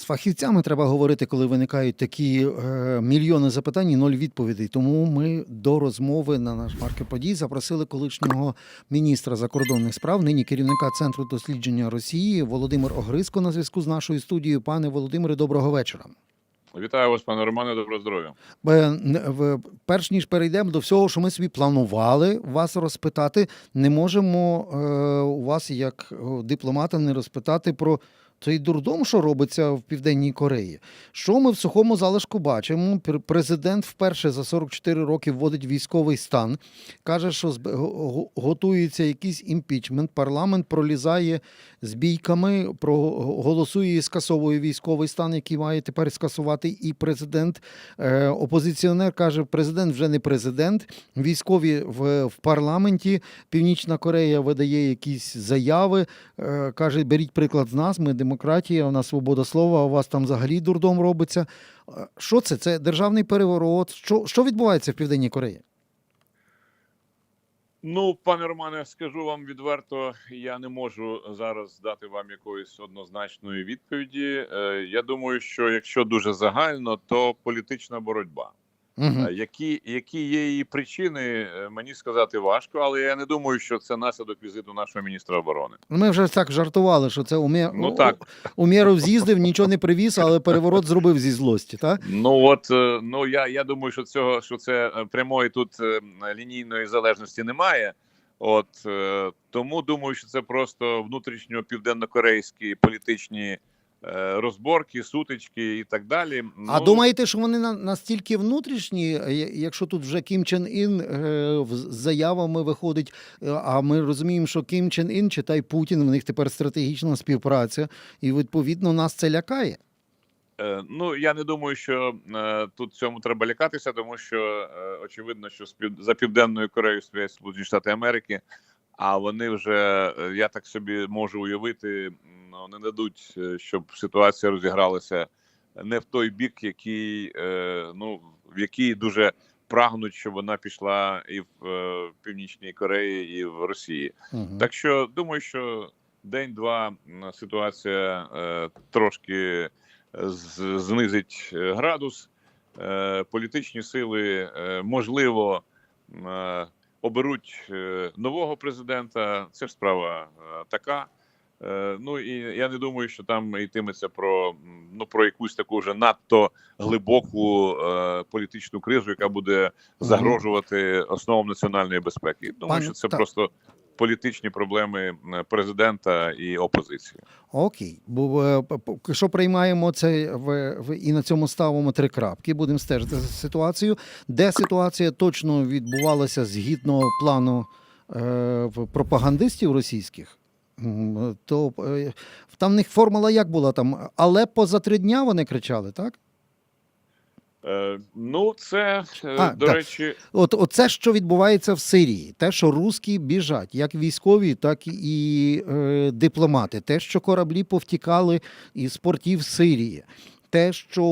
З фахівцями треба говорити, коли виникають такі е, мільйони запитань і ноль відповідей. Тому ми до розмови на наш марки подій запросили колишнього міністра закордонних справ, нині керівника центру дослідження Росії Володимир Огриско на зв'язку з нашою студією. Пане Володимире, доброго вечора. Вітаю вас, пане Романе. Доброго здоров'я. Перш ніж перейдемо до всього, що ми собі планували вас розпитати, не можемо е, у вас, як е, дипломата, не розпитати про цей дурдом, що робиться в Південній Кореї. Що ми в сухому залишку бачимо? Пр- Президент вперше за 44 роки вводить військовий стан, каже, що готується якийсь імпічмент. Парламент пролізає з бійками, про- голосує і скасовує військовий стан, який має тепер скасувати і президент. Е, опозиціонер каже, президент вже не президент. Військові в, в парламенті. Північна Корея видає якісь заяви. Е, каже, беріть приклад з нас. Ми демократія, у нас свобода слова. а У вас там взагалі дурдом робиться. Е, Що це? Це державний переворот. Що, що відбувається в Південній Кореї? Ну, пане Романе, скажу вам відверто, я не можу зараз дати вам якоїсь однозначної відповіді. Е, Я думаю, що якщо дуже загально, то політична боротьба. Угу. Які, які є її причини, е, мені сказати важко, але я не думаю, що це наслідок візиту нашого міністра оборони. Ми вже так жартували, що це Умє... Ну, так. Умєров з'їздив, нічого не привіз, але переворот зробив зі злості, так? Ну от е, ну я, я думаю, що цього що це прямої тут лінійної залежності немає. От тому думаю, що це просто внутрішньо південнокорейські політичні розборки, сутички і так далі. А Ну, думаєте, що вони на- настільки внутрішні, е, якщо тут вже Кім Чен Ін е, з заявами виходить, е, а ми розуміємо, що Кім Чен Ін, читай Путін, в них тепер стратегічна співпраця, і відповідно нас це лякає. Е, Ну я не думаю, що е, тут цьому треба лякатися, тому що е, очевидно, що спів... за південною Кореєю стоять Сполучені Штати Америки, а вони вже е, я так собі можу уявити, не дадуть, е, щоб ситуація розігралася не в той бік, який е, ну в який дуже прагнуть, щоб вона пішла і в північній Кореї, і в Росії. Угу. Так що думаю, що день-два ситуація трошки знизить градус. Політичні сили можливо оберуть е, нового президента. Це ж справа е, така. Е, Ну і я не думаю, що там йтиметься про ну про якусь таку вже надто глибоку е, політичну кризу, яка буде загрожувати основам національної безпеки. Думаю, Пане- що це так. просто політичні проблеми президента і опозиції. Окей, бо е, що приймаємо це в, і на цьому ставимо три крапки. Будемо стежити за ситуацією, де ситуація точно відбувалася згідно плану е, пропагандистів російських. То е, там в них формула як була там, але поза три дня вони кричали, так? Е, ну, це е, А, до так. речі, От оце, що відбувається в Сирії, те, що русські біжать, як військові, так і е, дипломати, те, що кораблі повтікали із портів Сирії. Те, що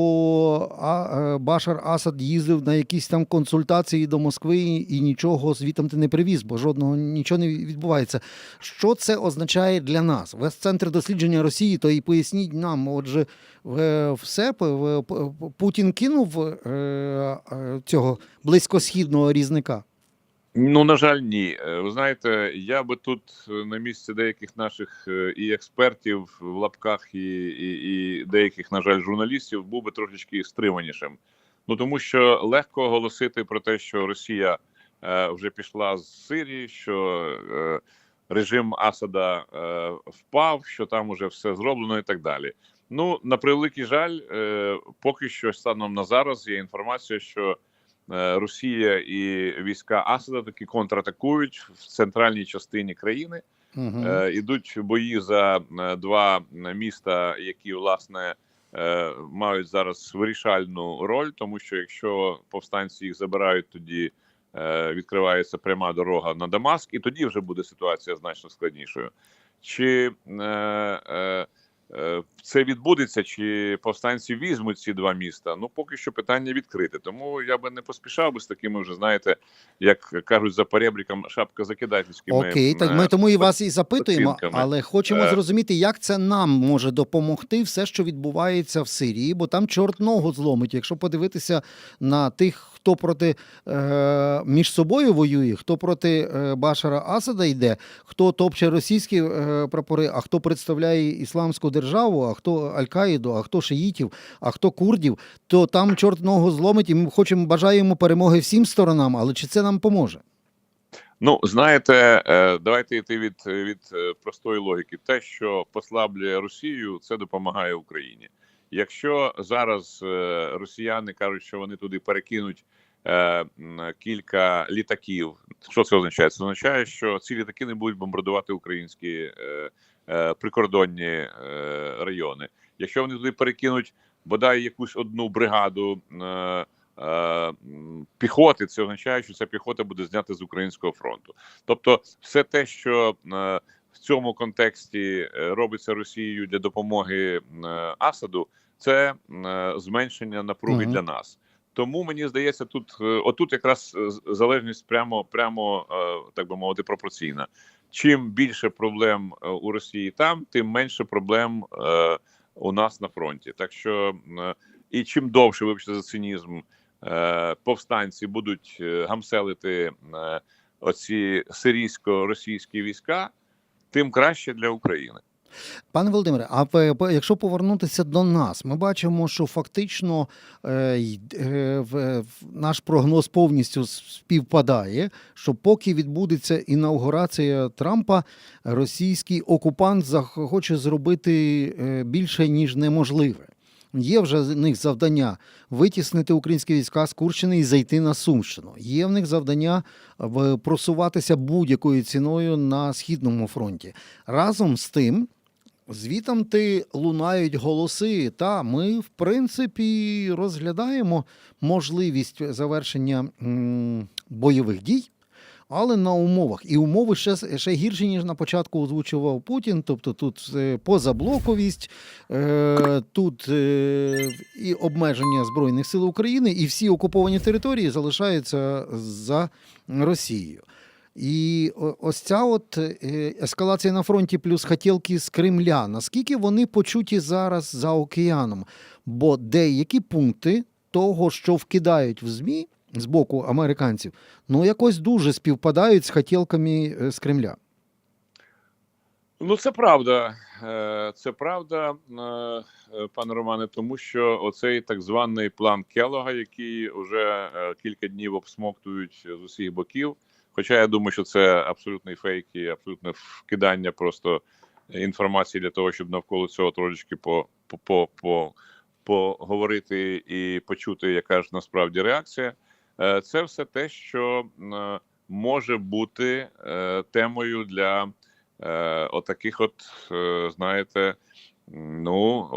е, Башар Асад їздив на якісь там консультації до Москви і, нічого звітом ти не привіз, бо жодного нічого не відбувається. Що це означає для нас? З центр дослідження Росії, то і поясніть нам. Отже, все в- Путін кинув е, е, цього близькосхідного різника. Ну на жаль, ні. Е, Ви знаєте, я би тут е, на місці деяких наших е, і експертів в лапках, і, і, і деяких, на жаль, журналістів був би трошечки стриманішим. Ну тому що легко оголосити про те, що Росія е, вже пішла з Сирії, що е, режим Асада е, впав, що там уже все зроблено і так далі. Ну на превеликий жаль, е, поки що станом на зараз є інформація, що Росія і війська Асада таки контратакують в центральній частині країни. Угу. Е, ідуть бої за е, два міста, які власне е, мають зараз вирішальну роль, тому що якщо повстанці їх забирають, тоді е, відкривається пряма дорога на Дамаск, і тоді вже буде ситуація значно складнішою. Чи е, е, е, це відбудеться, чи повстанці візьмуть ці два міста. Ну поки що питання відкрите. Тому я би не поспішав би з такими вже знаєте, як кажуть за перебріком, шапка закидательськими. Окей, так ми е, тому і вас і запитуємо, оцінками. але хочемо Е. зрозуміти, як це нам може допомогти все, що відбувається в Сирії, бо там чорт ногу зломить. Якщо подивитися на тих, хто проти е, між собою воює, хто проти е, Башара Асада йде, хто топче російські е, прапори, а хто представляє ісламську державу, а хто Аль-Каїду, а хто шиїтів, а хто курдів, то там чорт ногу зломить, і ми хочемо бажаємо перемоги всім сторонам. Але чи це нам поможе? Ну, знаєте, е, давайте йти від, від е, простої логіки. Те, що послаблює Росію, це допомагає Україні. Якщо зараз е, росіяни кажуть, що вони туди перекинуть кілька літаків, що це означає? Це означає, що ці літаки не будуть бомбардувати українські прикордонні е, райони. Якщо вони туди перекинуть бодай якусь одну бригаду. Е, е, піхоти, це означає, що ця піхота буде знята з українського фронту. Тобто, все те, що е, в цьому контексті е, робиться Росією для допомоги е, Асаду, це е, зменшення напруги Мгм. для нас. Тому мені здається, тут е, отут якраз е, залежність прямо, прямо е, так би мовити, пропорційна. Чим більше проблем у Росії там, тим менше проблем у нас на фронті. Так що і чим довше, вибачте за цинізм, повстанці будуть гамселити оці сирійсько-російські війська, тим краще для України. Пане Володимире, а якщо повернутися до нас, ми бачимо, що фактично е, е, наш прогноз повністю співпадає, що поки відбудеться інаугурація Трампа, російський окупант захоче зробити е, більше ніж неможливе. Є вже в них завдання витіснити українські війська з Курщини і зайти на Сумщину. Є в них завдання просуватися будь-якою ціною на східному фронті. Разом з тим, звітам ти лунають голоси. Та ми, в принципі, розглядаємо можливість завершення бойових дій. Але на умовах і умови ще, ще гірші, ніж на початку озвучував Путін. Тобто тут е, позаблоковість, е, тут е, і обмеження Збройних сил України, і всі окуповані території залишаються за Росією. І ось ця от е, ескалація на фронті плюс хотілки з Кремля. Наскільки вони почуті зараз за океаном? Бо деякі пункти того, що вкидають в ЗМІ з боку американців, ну якось дуже співпадають з хотілками е, з Кремля. Ну, це правда. Е, Це правда, пане Романе, тому що оцей так званий план Келога, який вже кілька днів обсмоктують з усіх боків. Хоча я думаю, що це абсолютний фейк і абсолютне вкидання просто інформації для того, щоб навколо цього трошечки по, по, по, по, поговорити і почути, яка ж насправді реакція. Е, Це все те, що е, може бути е, темою для отаких, от, е, знаєте, ну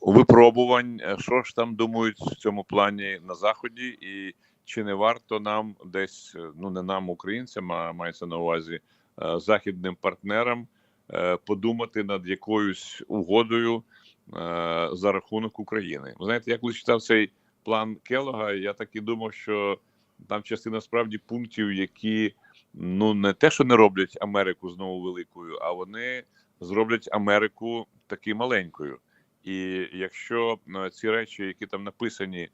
випробувань, що ж там думають в цьому плані на заході, і чи не варто нам десь, е, ну не нам, українцям, а мається на увазі е, західним партнерам, е, подумати над якоюсь угодою за рахунок України. Ви знаєте, я коли читав цей план Келога, я так і думав, що там частина справді пунктів, які ну не те, що не роблять Америку знову великою, а вони зроблять Америку таки маленькою. І якщо ці речі, які там написані,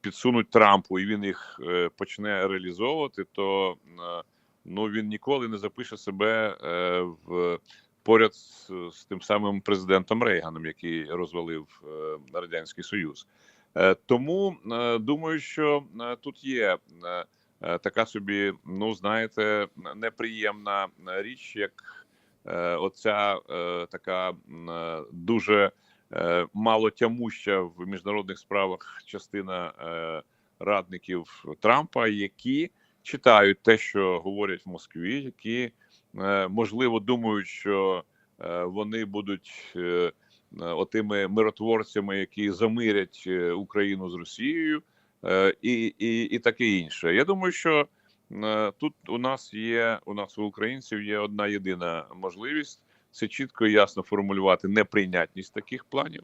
підсунуть Трампу, і він їх е, почне реалізовувати, то е, ну він ніколи не запише себе е, в поряд з, з тим самим президентом Рейганом, який розвалив е, радянський Союз. Е, Тому е, думаю, що е, тут є е, е, така собі, ну знаєте, неприємна е, річ, як е, оця е, така е, дуже е, малотямуща в міжнародних справах частина е, радників Трампа, які читають те, що говорять в Москві, які е, можливо думають, що вони будуть. Отими миротворцями, які замирять Україну з Росією, і, і, і таке інше. Я думаю, що тут у нас є, у нас у українців є одна єдина можливість це чітко і ясно формулювати неприйнятність таких планів,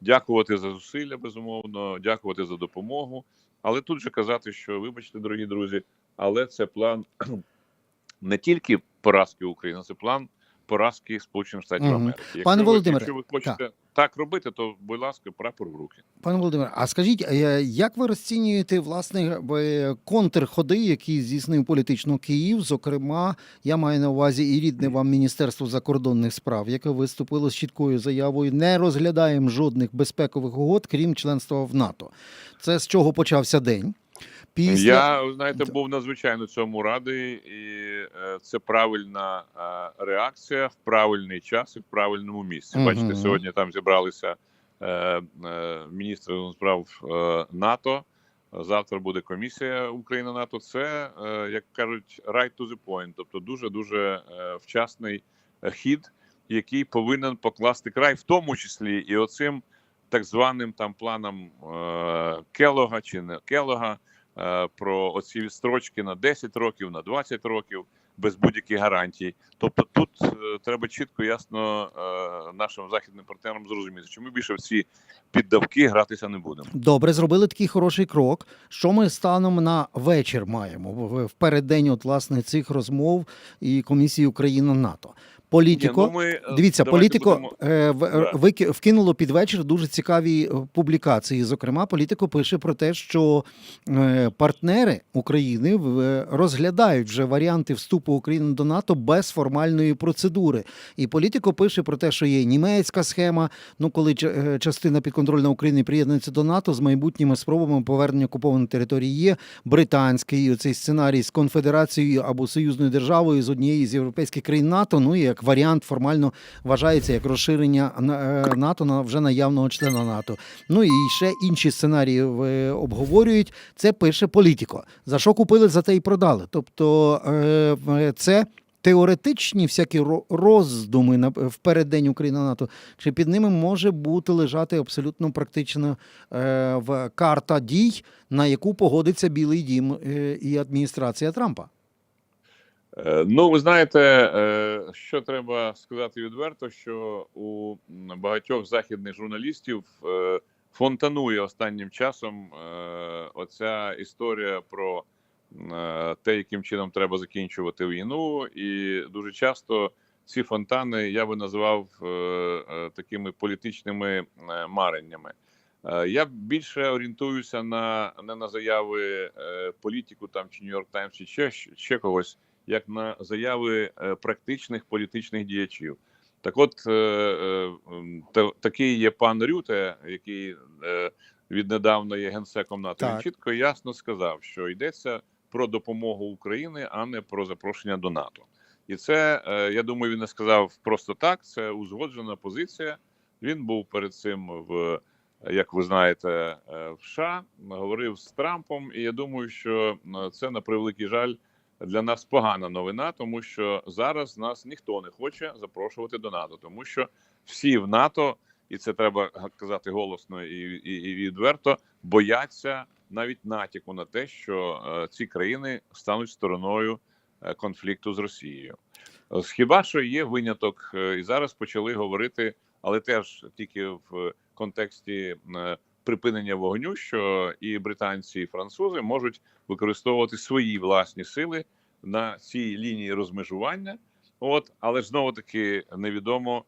дякувати за зусилля, безумовно, дякувати за допомогу. Але тут же казати, що вибачте, дорогі друзі, але це план не тільки поразки України, це план поразки Сполучених Штатів Мгм. Америки. Якщо Пане ви- Володимире, якщо ви хочете так робити, то будь ласка, прапор в руки. Пане Володимире, а скажіть, е, як ви розцінюєте власне е, контрходи, які здійснив політично Київ? Зокрема, я маю на увазі і рідне вам Міністерство закордонних справ, яке виступило з чіткою заявою: не розглядаємо жодних безпекових угод, крім членства в НАТО. Це з чого почався день? Після Я знаєте, був надзвичайно цьому радий, і е, це правильна е, реакція в правильний час і в правильному місці. Мгм. Бачите, сьогодні там зібралися е, е, міністри справ е, НАТО. Завтра буде комісія Україна НАТО. Це е, як кажуть, right to the point, тобто дуже дуже е, вчасний е, хід, який повинен покласти край, в тому числі і оцим так званим там планом е, Келога чи не Келога про оці відстрочки на 10 років, на 20 років без будь-яких гарантій. Тобто, тут е, треба чітко, ясно е, нашим західним партнерам зрозуміти, що ми більше в ці піддавки гратися не будемо. Добре, зробили такий хороший крок. Що ми станом на вечір маємо в переддень от, власне цих розмов і комісії Україна НАТО? Політико. Ні, ну, ми, е, Дивіться, політико будемо- е, в- вики- вкинуло під вечір дуже цікаві е, публікації. Зокрема, політико пише про те, що е, партнери України е, розглядають вже варіанти вступу України до НАТО без формальної процедури. І політико пише про те, що є німецька схема. Ну, коли е, частина підконтрольна України приєднується до НАТО з майбутніми спробами повернення окупованої території є британський цей сценарій з конфедерацією або союзною державою з однієї з європейських країн НАТО. Ну і як варіант формально вважається як розширення е, НАТО на вже наявного члена НАТО. Ну і ще інші сценарії е, обговорюють. Це пише політико. За що купили, за те й продали. Тобто е, це. Теоретичні всякі роздуми на в переддень Україна НАТО, чи під ними може бути лежати абсолютно практично е, в карта дій, на яку погодиться Білий Дім і адміністрація Трампа? Е, Ну, ви знаєте, е, що треба сказати відверто, що у багатьох західних журналістів е, фонтанує останнім часом оця історія про те, яким чином треба закінчувати війну, і дуже часто ці фонтани я би назвав такими політичними мареннями. Я більше орієнтуюся на не на заяви політику там чи Нью-Йорк Таймс, чи ще, ще когось як на заяви е, практичних політичних діячів. Так, от е, е, такий є пан Рюте, який віднедавна є генсеком НАТО. Він чітко і ясно сказав, що йдеться про допомогу Україні, а не про запрошення до НАТО. І це я думаю, він не сказав просто так. Це узгоджена позиція. Він був перед цим в як ви знаєте, в США говорив з Трампом, і я думаю, що це на превеликий жаль для нас погана новина, тому що зараз нас ніхто не хоче запрошувати до НАТО, тому що всі в НАТО, і це треба казати голосно і, і, і відверто, бояться навіть натяку на те, що е, ці країни стануть стороною е, конфлікту з Росією. Хіба що є виняток, е, і зараз почали говорити, але теж тільки в контексті е, припинення вогню, що і британці, і французи можуть використовувати свої власні сили на цій лінії розмежування. От, але ж знову таки невідомо,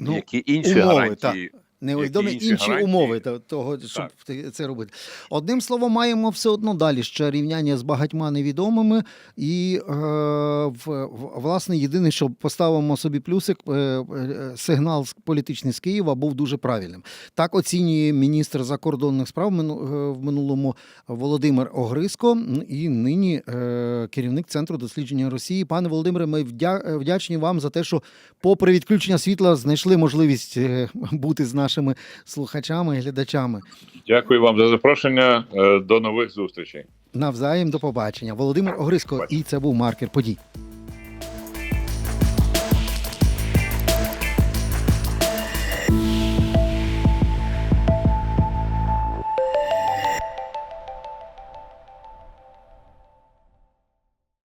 Ну, які інші умови, гарантії. Невідомі інші, інші гарантії? умови того, щоб ти- це робити. Одним словом, маємо все одно далі ще рівняння з багатьма невідомими. І е, в, власне єдине, що поставимо собі плюсик, е, е, сигнал політичний з Києва був дуже правильним. Так оцінює міністр закордонних справ е, в минулому Володимир Огриско і нині е, керівник центру дослідження Росії. Пане Володимире, ми вдя- вдячні вам за те, що, попри відключення світла, знайшли можливість е, бути з нашими слухачами і глядачами. Дякую вам за запрошення. Е, До нових зустрічей. Навзаєм до побачення. Володимир Огриско, і це був маркер подій.